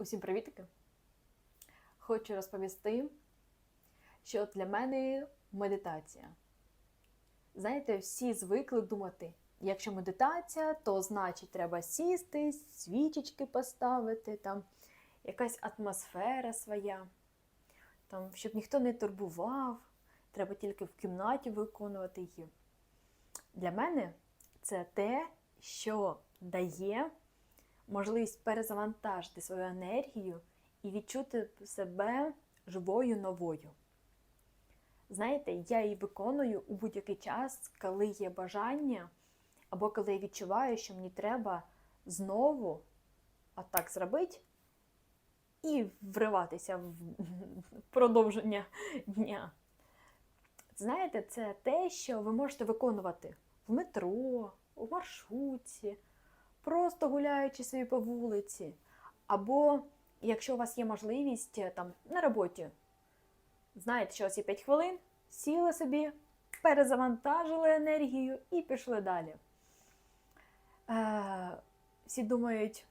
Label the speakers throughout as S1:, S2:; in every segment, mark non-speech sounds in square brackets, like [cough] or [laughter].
S1: Усім привітики! Хочу розповісти, що для мене медитація. Знаєте, всі звикли думати, якщо медитація, то значить треба сісти, свічечки поставити, там якась атмосфера своя, там, щоб ніхто не турбував, треба тільки в кімнаті виконувати її. Для мене це те, що дає можливість перезавантажити свою енергію і відчути себе живою новою. Знаєте, я її виконую у будь-який час, коли є бажання, або коли я відчуваю, що мені треба знову отак зробити і вриватися в [laughs] продовження дня. Знаєте, це те, що ви можете виконувати в метро, у маршрутці, просто гуляючи собі по вулиці. Або якщо у вас є можливість е, там на роботі, знаєте, що у вас є 5 хвилин, сіли собі, перезавантажили енергію і пішли далі. Е, всі думають,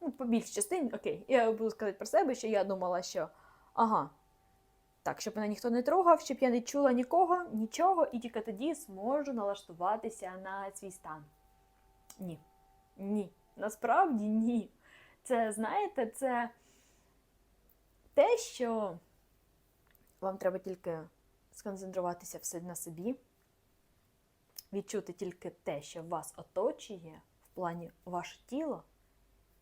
S1: ну, по більшій частині, окей, я буду сказати про себе, що я думала, що ага, так, щоб мене ніхто не трогав, щоб я не чула нікого, нічого, і тільки тоді зможу налаштуватися на свій стан. Ні. Ні. Насправді ні. Це, знаєте, це те, що вам треба тільки сконцентруватися все на собі, відчути тільки те, що вас оточує в плані ваше тіло,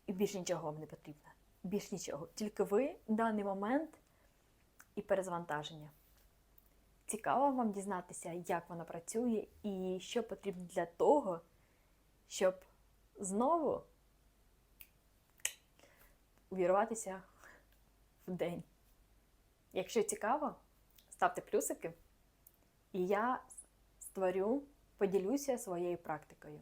S1: і більш нічого вам не потрібно. Більш нічого. Тільки ви в даний момент і перезвантаження. Цікаво вам дізнатися, як воно працює і що потрібно для того, щоб знову увірватися в день. Якщо цікаво, ставте плюсики, і я створю, поділюся своєю практикою.